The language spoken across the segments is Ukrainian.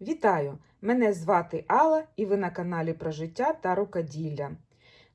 Вітаю! Мене звати Алла і ви на каналі про життя та рукоділля.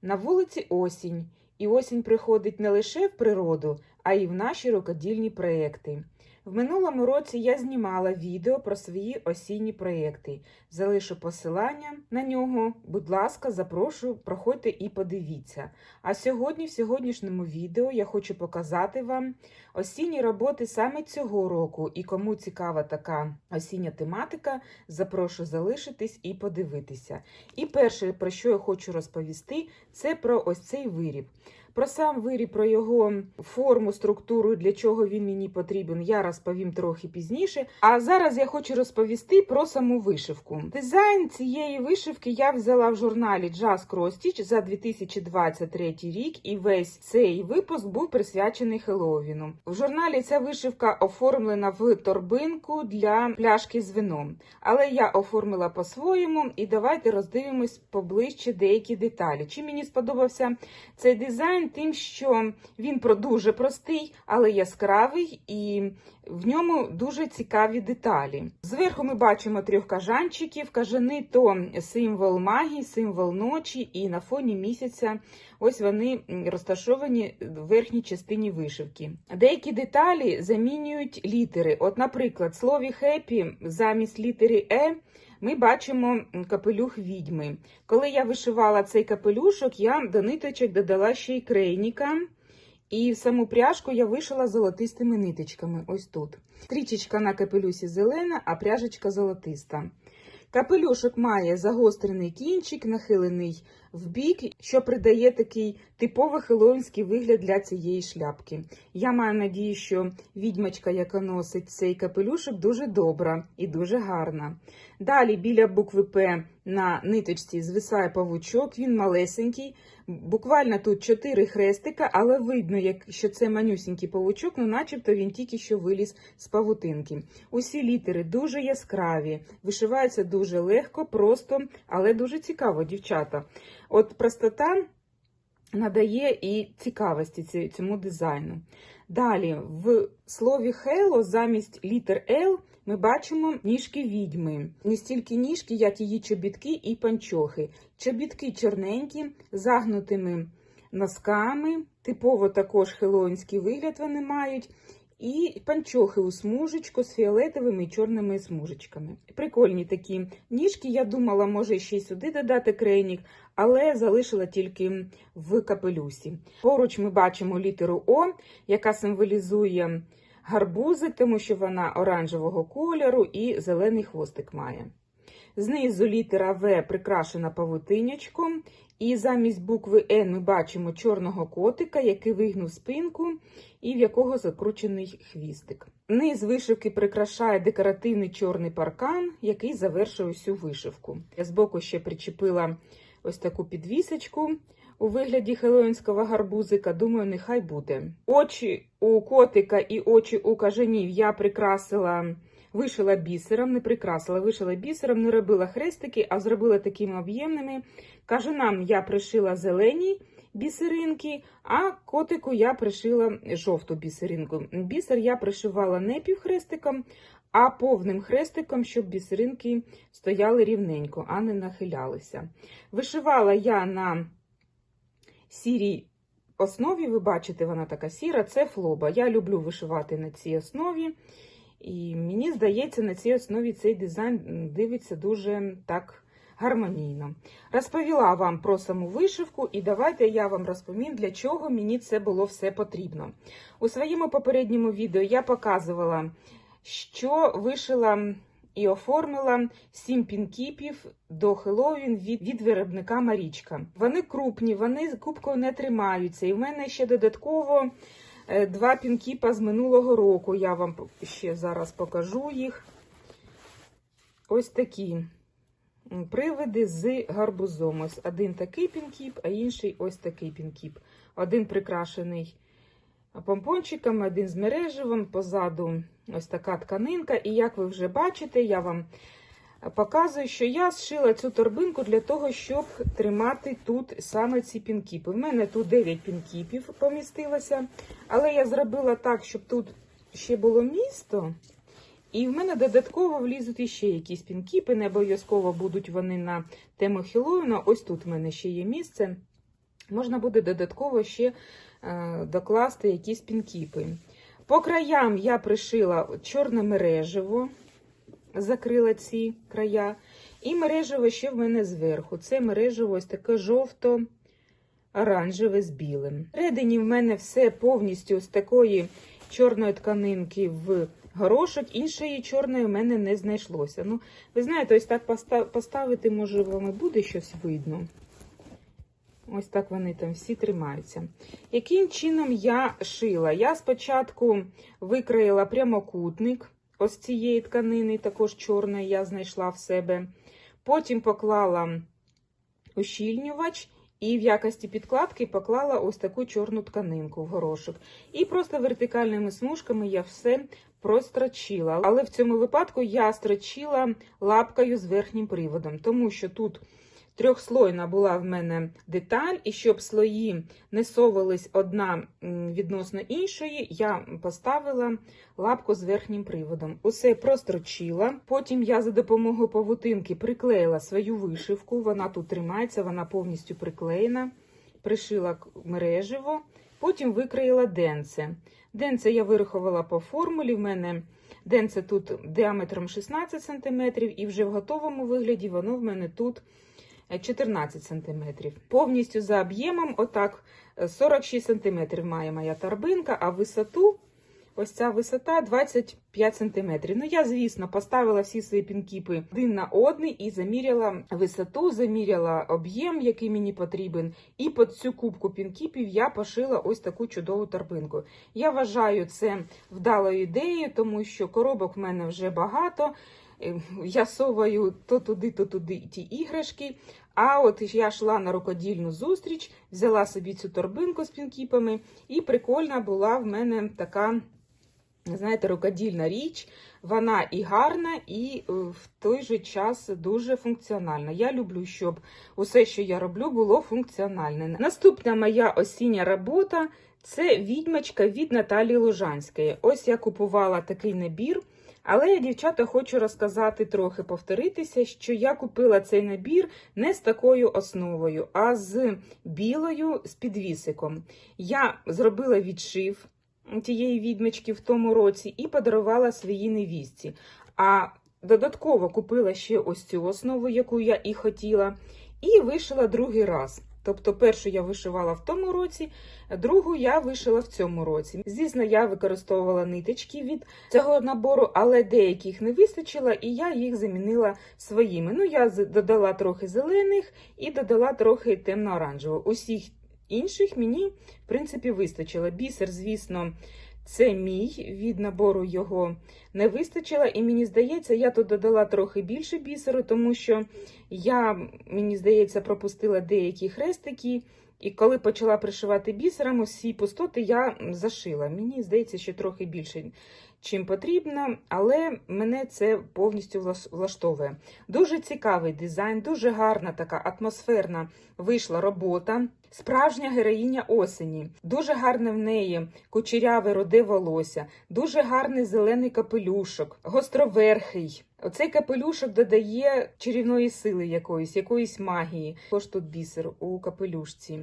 На вулиці осінь, і осінь приходить не лише в природу, а й в наші рукодільні проєкти. В минулому році я знімала відео про свої осінні проєкти. Залишу посилання на нього. Будь ласка, запрошую, проходьте і подивіться. А сьогодні, в сьогоднішньому відео, я хочу показати вам осінні роботи саме цього року. І кому цікава така осіння тематика, запрошую залишитись і подивитися. І перше, про що я хочу розповісти, це про ось цей виріб. Про сам виріб, про його форму, структуру, для чого він мені потрібен, я розповім трохи пізніше. А зараз я хочу розповісти про саму вишивку. Дизайн цієї вишивки я взяла в журналі Jazz Cross Stitch за 2023 рік, і весь цей випуск був присвячений Хеллоуіну. В журналі ця вишивка оформлена в торбинку для пляшки з вином. Але я оформила по-своєму, і давайте роздивимось поближче деякі деталі. Чи мені сподобався цей дизайн? Тим, що він дуже простий, але яскравий, і в ньому дуже цікаві деталі. Зверху ми бачимо трьох кажанчиків. Кажани то символ магії, символ ночі, і на фоні місяця ось вони розташовані в верхній частині вишивки. Деякі деталі замінюють літери. От, наприклад, в слові хеппі замість літери Е. Ми бачимо капелюх відьми. Коли я вишивала цей капелюшок, я до ниточок додала ще й крейніка. І саму пряжку я вишила золотистими ниточками. Ось тут. Стрічечка на капелюсі зелена, а пряжечка золотиста. Капелюшок має загострений кінчик, нахилений в бік, що придає такий типовий хеллоуінський вигляд для цієї шляпки. Я маю надію, що відьмачка, яка носить цей капелюшок, дуже добра і дуже гарна. Далі біля букви П на ниточці звисає павучок, він малесенький. Буквально тут чотири хрестика, але видно, що це манюсінький павучок, ну начебто він тільки що виліз з павутинки. Усі літери дуже яскраві, вишиваються дуже легко, просто, але дуже цікаво, дівчата. От простота надає і цікавості цьому дизайну. Далі, в слові Хело замість літер Л ми бачимо ніжки відьми. Не стільки ніжки, як її чобітки і панчохи. Чобітки чорненькі, загнутими носками, типово також хелоїнський вигляд вони мають. І панчохи у смужечку з фіолетовими і чорними смужечками. Прикольні такі ніжки. Я думала, може ще й сюди додати крейнік, але залишила тільки в капелюсі. Поруч ми бачимо літеру О, яка символізує гарбузи, тому що вона оранжевого кольору і зелений хвостик має. Знизу літера В прикрашена павутинячком, і замість букви Н ми бачимо чорного котика, який вигнув спинку і в якого закручений хвістик. Низ вишивки прикрашає декоративний чорний паркан, який завершує всю вишивку. Я збоку ще причепила ось таку підвісочку у вигляді хелоїнського гарбузика. Думаю, нехай буде. Очі у котика і очі у кажанів я прикрасила. Вишила бісером, не прикрасила, вишила бісером, не робила хрестики, а зробила такими об'ємними. Кажанам я пришила зелені бісеринки, а котику я пришила жовту бісеринку. Бісер я пришивала не півхрестиком, а повним хрестиком, щоб бісеринки стояли рівненько, а не нахилялися. Вишивала я на сірій основі, ви бачите, вона така сіра, це флоба. Я люблю вишивати на цій основі. І мені здається, на цій основі цей дизайн дивиться дуже так гармонійно. Розповіла вам про саму вишивку, і давайте я вам розповім, для чого мені це було все потрібно. У своєму попередньому відео я показувала, що вишила і оформила 7 пінкіпів до Хеллоуін від, від виробника Марічка. Вони крупні, вони кубкою не тримаються. І в мене ще додатково. Два пінкіпа з минулого року. Я вам ще зараз покажу їх. Ось такі привиди з гарбузом. Ось один такий пінкіп, а інший ось такий пінкіп. Один прикрашений помпончиками, один з мережевим, позаду ось така тканинка. І як ви вже бачите, я вам показую, що я зшила цю торбинку для того, щоб тримати тут саме ці пінкіпи. У мене тут 9 пінкіпів помістилося, але я зробила так, щоб тут ще було місто. І в мене додатково влізуть іще якісь пінкіпи, не обов'язково будуть вони на тему Хеллоуіна. Ось тут в мене ще є місце. Можна буде додатково ще докласти якісь пінкіпи. По краям я пришила чорне мережево, закрила ці края. І мережево ще в мене зверху. Це мережево ось таке жовто-оранжеве з білим. Всередині в мене все повністю з такої чорної тканинки в горошок, іншої чорної в мене не знайшлося. Ну, ви знаєте, ось так поставити, може, вам і буде щось видно. Ось так вони там всі тримаються. Яким чином я шила? Я спочатку викроїла прямокутник ось цієї тканини, також чорної я знайшла в себе. Потім поклала ущільнювач і в якості підкладки поклала ось таку чорну тканинку в горошок. І просто вертикальними смужками я все прострочила. Але в цьому випадку я строчила лапкою з верхнім приводом, тому що тут трьохслойна була в мене деталь, і щоб слої не совались одна відносно іншої, я поставила лапку з верхнім приводом. Усе прострочила. Потім я за допомогою павутинки приклеїла свою вишивку. Вона тут тримається, вона повністю приклеєна. Пришила мережево, потім викроїла денце. Денце я вирахувала по формулі. В мене денце тут діаметром 16 см, і вже в готовому вигляді воно в мене тут 14 см. Повністю за об'ємом, отак, е, 46 см має моя торбинка, а висоту, ось ця висота 25 см. Ну, я, звісно, поставила всі свої пінкіпи один на один і заміряла висоту, заміряла об'єм, який мені потрібен. І під цю кубку пінкіпів я пошила ось таку чудову торбинку. Я вважаю це вдалою ідеєю, тому що коробок в мене вже багато. Е, Я соваю то туди, то туди ті іграшки. А от я йшла на рукодільну зустріч, взяла собі цю торбинку з пінкіпами, і прикольна була в мене така, знаєте, рукодільна річ. Вона і гарна, і е, в той же час дуже функціональна. Я люблю, щоб усе, що я роблю, було функціональне. Наступна моя осіння робота це відьмачка від Наталії Лужанської. Ось я купувала такий набір. Але я, дівчата, хочу розказати трохи повторитися, що я купила цей набір не з такою основою, а з білою з підвісиком. Я зробила відшив тієї відьмочки в тому році і подарувала своїй невістці. А додатково купила ще ось цю основу, яку я і хотіла, і вишила другий раз. Тобто першу я вишивала в тому році, другу я вишила в цьому році. Звісно, я використовувала ниточки від цього набору, але деяких не вистачило, і я їх замінила своїми. Ну, я додала трохи зелених і додала трохи темно-оранжевого. Усіх інших мені, в принципі, вистачило. Бісер, звісно, це мій, від набору його не вистачило. І мені здається, я тут додала трохи більше бісеру, тому що я, мені здається, пропустила деякі хрестики. І коли почала пришивати бісером, усі пустоти я зашила. Мені здається, що трохи більше, чим потрібно, але мене це повністю влаш- влаштовує. Дуже цікавий дизайн, дуже гарна така атмосферна вийшла робота. Справжня героїня осені. Дуже гарне в неї кучеряве роде волосся, дуже гарний зелений капелюшок, гостроверхий. Оцей капелюшок додає чарівної сили якоїсь, якоїсь магії. Тож тут бісер у капелюшці.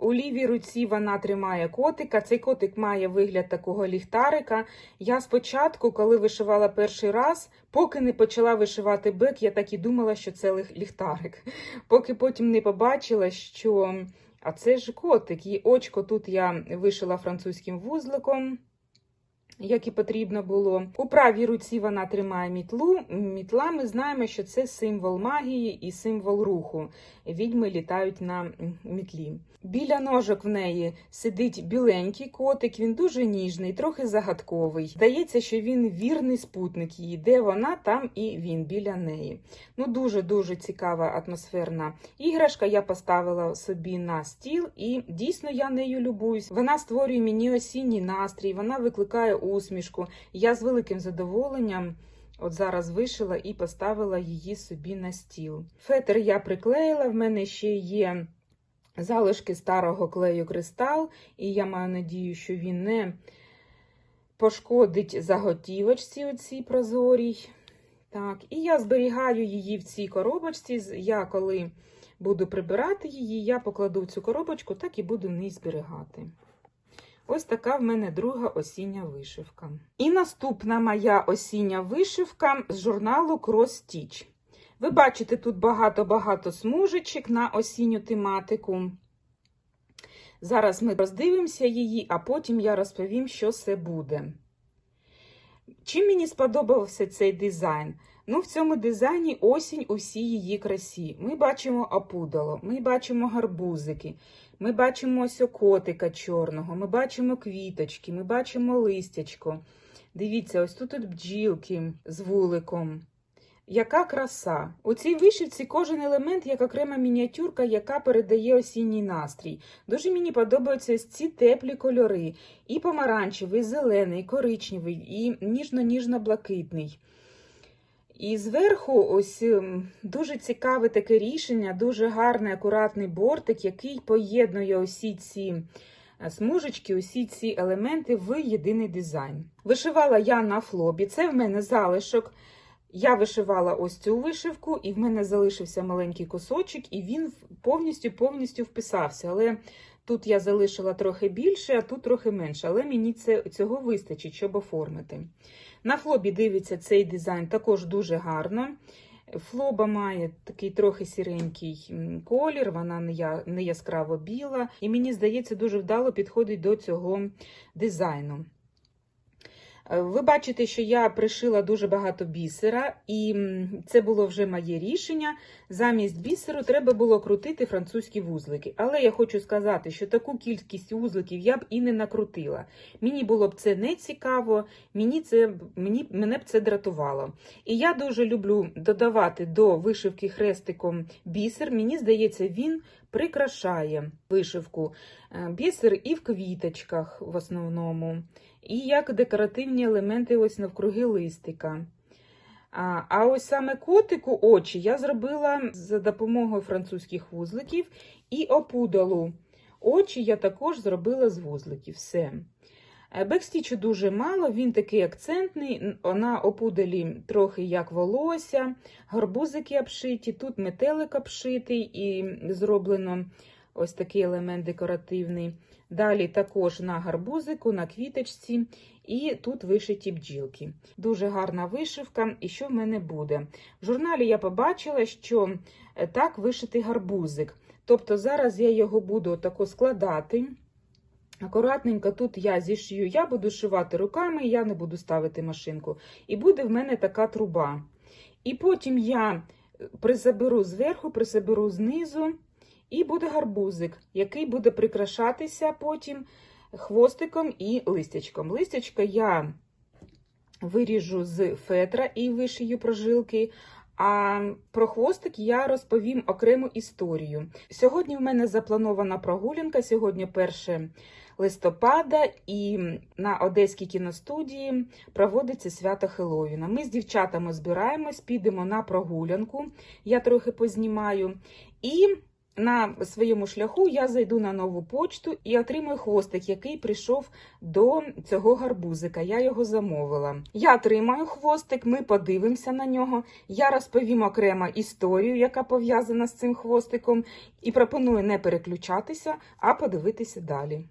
У лівій руці вона тримає котика. Цей котик має вигляд такого ліхтарика. Я спочатку, коли вишивала перший раз, поки не почала вишивати бек, я так і думала, що це ліхтарик. Поки потім не побачила, що а це ж котик. І очко тут я вишила французьким вузликом. Як і потрібно було. У правій руці вона тримає мітлу. Мітла ми знаємо, що це символ магії і символ руху. Відьми літають на мітлі. Біля ножок в неї сидить біленький котик, він дуже ніжний, трохи загадковий. Здається, що він вірний спутник її, де вона, там і він біля неї. Ну, дуже-дуже цікава атмосферна іграшка. Я поставила собі на стіл, і дійсно я нею любуюсь. Вона створює мені осінній настрій, вона викликає усмішку. Я з великим задоволенням. От зараз вишила і поставила її собі на стіл. Фетр я приклеїла, в мене ще є залишки старого клею кристал, і я маю надію, що він не пошкодить заготівочці оцій прозорій. Так, і я зберігаю її в цій коробочці. Я коли буду прибирати її, я покладу цю коробочку, так і буду в ній зберігати. Ось така в мене друга осіння вишивка. І наступна моя осіння вишивка з журналу Cross Stitch. Ви бачите, тут багато-багато смужечок на осінню тематику. Зараз ми роздивимося її, а потім я розповім, що це буде. Чим мені сподобався цей дизайн? Ну, в цьому дизайні осінь у всій її красі. Ми бачимо опудало, ми бачимо гарбузики, ми бачимо ось котика чорного, ми бачимо квіточки, ми бачимо листячко. Дивіться, ось тут от бджілки з вуликом. Яка краса! У цій вишивці кожен елемент як окрема мініатюрка, яка передає осінній настрій. Дуже мені подобаються ось ці теплі кольори: і помаранчевий, і зелений, і коричневий, і ніжно-ніжно-блакитний. І зверху ось ем, дуже цікаве таке рішення, дуже гарний, акуратний бортик, який поєднує усі ці е, смужечки, усі ці елементи в єдиний дизайн. Вишивала я на флобі, це в мене залишок. Я вишивала ось цю вишивку, і в мене залишився маленький кусочок, і він повністю повністю вписався. Але тут я залишила трохи більше, а тут трохи менше. Але мені це, цього вистачить, щоб оформити. На флобі дивиться цей дизайн також дуже гарно. Флоба має такий трохи сіренький колір, вона не яскраво біла, і мені здається, дуже вдало підходить до цього дизайну. Е, Ви бачите, що я пришила дуже багато бісера, і це було вже моє рішення. Замість бісеру треба було крутити французькі вузлики. Але я хочу сказати, що таку кількість вузликів я б і не накрутила. Мені було б це не цікаво, мені це, мені, мене б це дратувало. І я дуже люблю додавати до вишивки хрестиком бісер. Мені здається, він прикрашає вишивку. Е, Бісер і в квіточках в основному і як декоративні елементи ось навкруги листика. А, а ось саме котику очі я зробила за допомогою французьких вузликів і опудалу. Очі я також зробила з вузликів. Все. Е, Бекстічу дуже мало, він такий акцентний. На опудалі трохи як волосся, гарбузики обшиті, тут метелик обшитий і зроблено ось такий елемент декоративний. Далі також на гарбузику, на квіточці, і тут вишиті бджілки. Дуже гарна вишивка. І що в мене буде? В журналі я побачила, що е, так вишитий гарбузик. Тобто зараз я його буду тако складати. Акуратненько тут я зішью, я буду шивати руками, я не буду ставити машинку. І буде в мене така труба. І потім я е, присоберу зверху, присоберу знизу, і буде гарбузик, який буде прикрашатися потім хвостиком і листячком. Листячко я виріжу з фетра і вишию прожилки. А про хвостик я розповім окрему історію. Сьогодні в мене запланована прогулянка. Сьогодні 1 листопада, і на Одеській кіностудії проводиться свято Хеловіна. Ми з дівчатами збираємось, підемо на прогулянку. Я трохи познімаю. І на своєму шляху я зайду на нову почту і отримую хвостик, який прийшов до цього гарбузика. Я його замовила. Я отримаю хвостик, ми подивимося на нього. Я розповім окремо історію, яка пов'язана з цим хвостиком, і пропоную не переключатися, а подивитися далі.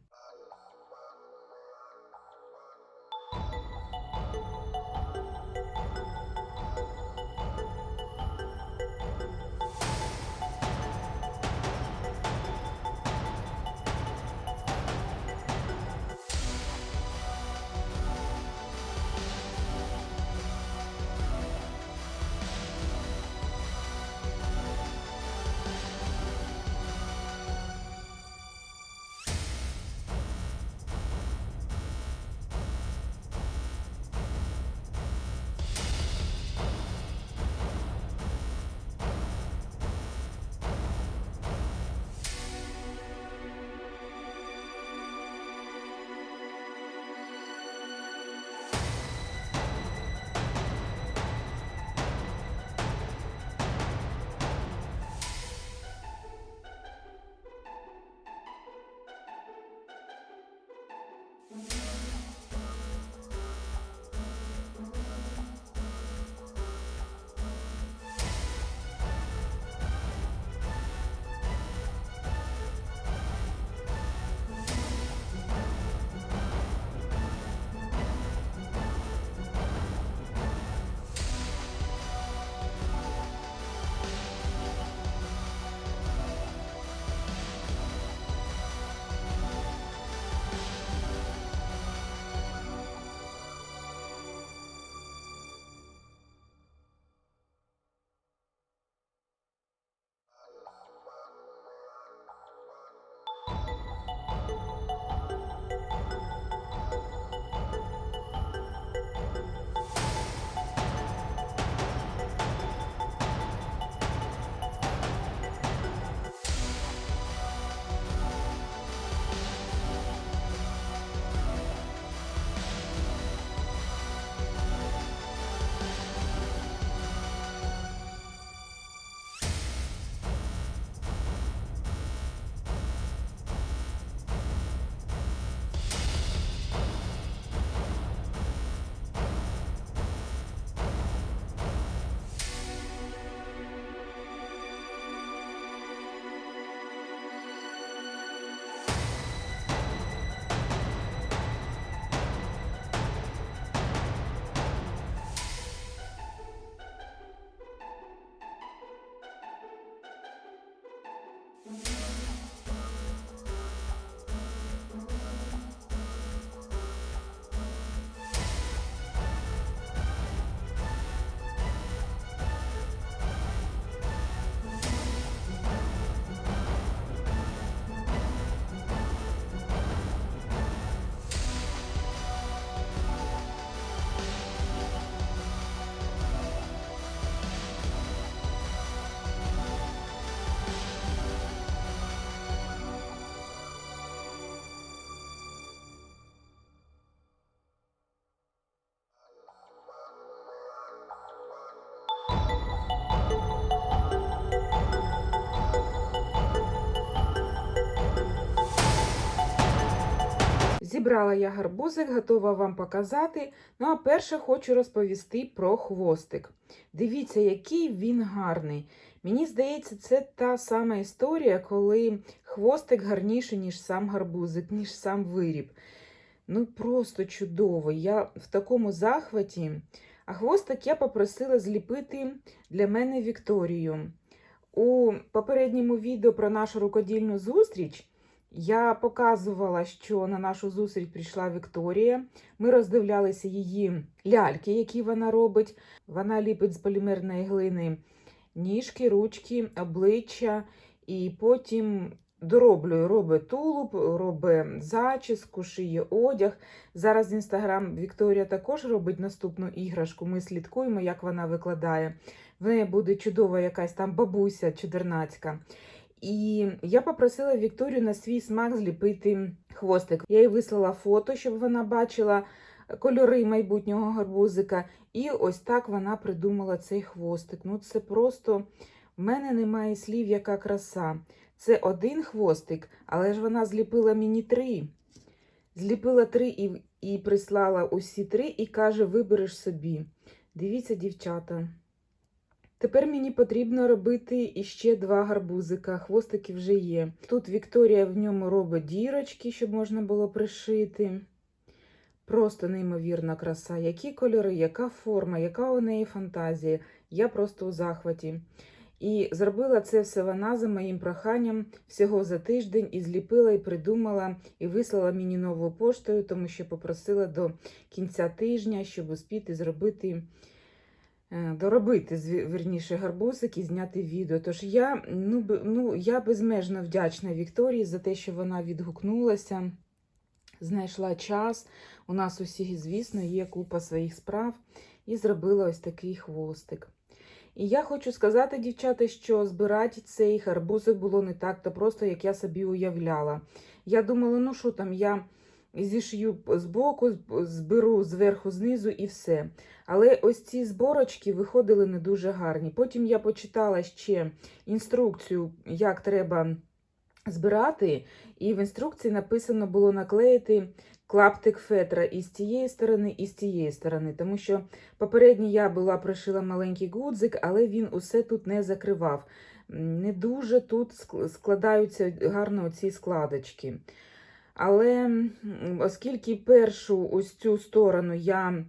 Зібрала я гарбузик, готова вам показати. Ну а перше хочу розповісти про хвостик. Дивіться, який він гарний. Мені здається, це та сама історія, коли хвостик гарніший, ніж сам гарбузик, ніж сам виріб. Ну, просто чудово. Я в такому захваті. А хвостик я попросила зліпити для мене Вікторію. У попередньому відео про нашу рукодільну зустріч я показувала, що на нашу зустріч прийшла Вікторія. Ми роздивлялися її ляльки, які вона робить. Вона ліпить з полімерної глини ніжки, ручки, обличчя, і потім дороблює, робить тулуб, робить зачіску, шиє одяг. Зараз в інстаграм Вікторія також робить наступну іграшку. Ми слідкуємо, як вона викладає. В неї буде чудова якась там бабуся чудернацька. І я попросила Вікторію на свій смак зліпити хвостик. Я їй вислала фото, щоб вона бачила кольори майбутнього гарбузика. І ось так вона придумала цей хвостик. Ну, це просто в мене немає слів, яка краса. Це один хвостик, але ж вона зліпила мені три. Зліпила три і, і прислала усі три, і каже: вибереш собі. Дивіться, дівчата. Тепер мені потрібно робити іще два гарбузика. Хвостики вже є. Тут Вікторія в ньому робить дірочки, щоб можна було пришити. Просто неймовірна краса. Які кольори, яка форма, яка у неї фантазія. Я просто у захваті. І зробила це все вона за моїм проханням всього за тиждень і зліпила, і придумала, і вислала мені новою поштою, тому що попросила до кінця тижня, щоб успіти зробити, доробити зві- вірніше гарбузик і зняти відео. Тож я, ну, ну, я безмежно вдячна Вікторії за те, що вона відгукнулася, знайшла час. У нас усіх, звісно, є купа своїх справ, і зробила ось такий хвостик. І я хочу сказати, дівчата, що збирати цей гарбузик було не так то просто, як я собі уявляла. Я думала, ну що там, я зішью з боку, зберу зверху, знизу і все. Але ось ці зборочки виходили не дуже гарні. Потім я почитала ще інструкцію, як треба збирати, і в інструкції написано було наклеїти клаптик фетра і з тієї сторони, і з тієї сторони. Тому що попередній я була пришила маленький гудзик, але він усе тут не закривав. Не дуже тут складаються гарно ці складочки. Але оскільки першу ось цю сторону я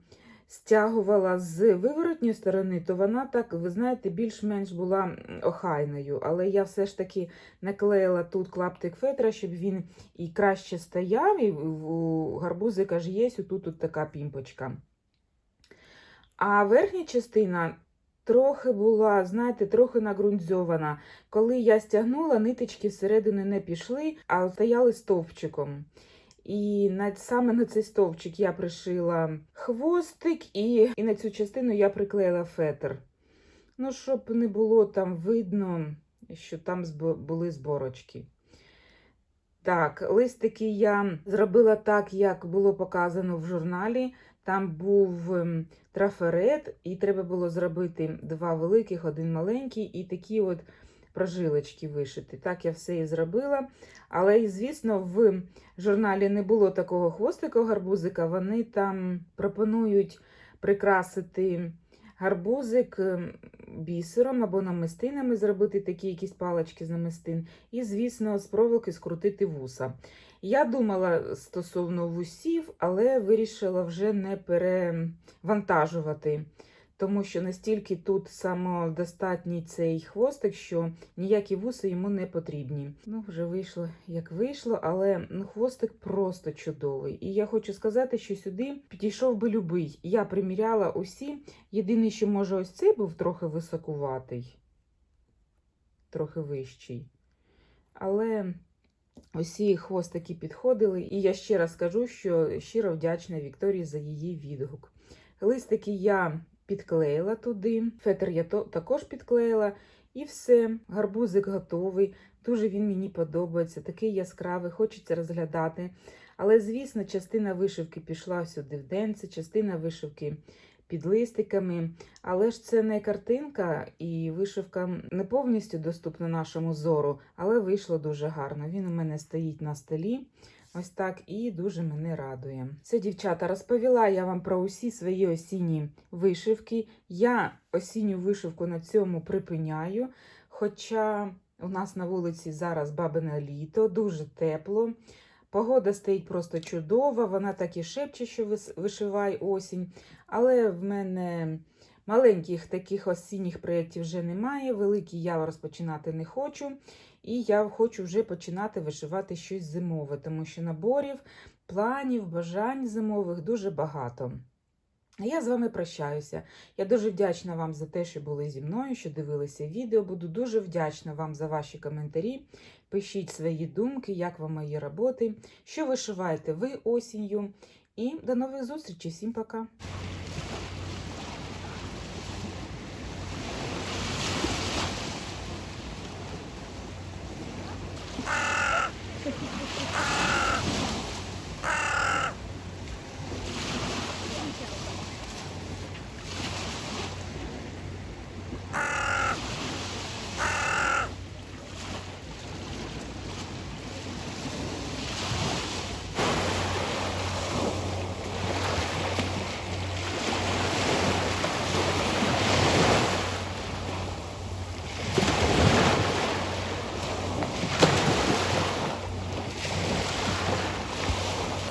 стягувала з виворотньої сторони, то вона так, ви знаєте, більш-менш була охайною. Але я все ж таки наклеїла тут клаптик фетра, щоб він і краще стояв, і у гарбузика ж є тут, така пімпочка. А верхня частина трохи була, знаєте, трохи нагрунзьована. Коли я стягнула, ниточки всередину не пішли, а стояли стовпчиком. І на, саме на цей стовпчик я пришила хвостик, і, і на цю частину я приклеїла фетр. Ну, щоб не було там видно, що там були зборочки. Так, листики я зробила так, як було показано в журналі. Там був ем, трафарет, і треба було зробити два великих, один маленький, і такі от прожилочки вишити. Так я все і зробила. Але, звісно, в журналі не було такого хвостика гарбузика. Вони там пропонують прикрасити гарбузик ем, бісером або намистинами, зробити такі якісь палички з намистин. І, звісно, з проволоки скрутити вуса. Я думала стосовно вусів, але вирішила вже не перевантажувати, тому що настільки тут самодостатній цей хвостик, що ніякі вуси йому не потрібні. Ну, вже вийшло, як вийшло, але ну, хвостик просто чудовий. І я хочу сказати, що сюди підійшов би любий. Я приміряла усі. Єдине, що може ось цей був трохи високуватий, трохи вищий. Але усі хвостики підходили, і я ще раз скажу, що щиро вдячна Вікторії за її відгук. Листики я підклеїла туди, фетр я також підклеїла, і все, гарбузик готовий. Дуже він мені подобається, такий яскравий, хочеться розглядати. Але, звісно, частина вишивки пішла сюди в денце, частина вишивки під листиками. Але ж це не картинка, і вишивка не повністю доступна нашому зору, але вийшло дуже гарно. Він у мене стоїть на столі. Ось так і дуже мене радує. Це, дівчата, розповіла я вам про усі свої осінні вишивки. Я осінню вишивку на цьому припиняю. Хоча у нас на вулиці зараз бабине літо, дуже тепло. Погода стоїть просто чудова, вона так і шепче, що вишивай осінь. Але в мене маленьких таких осінніх проєктів вже немає. Великі я розпочинати не хочу. І я хочу вже починати вишивати щось зимове, тому що наборів, планів, бажань зимових дуже багато. А я з вами прощаюся. Я дуже вдячна вам за те, що були зі мною, що дивилися відео. Буду дуже вдячна вам за ваші коментарі. Пишіть свої думки, як вам мої роботи, що вишиваєте ви осінню. І до нових зустрічей. Всім пока!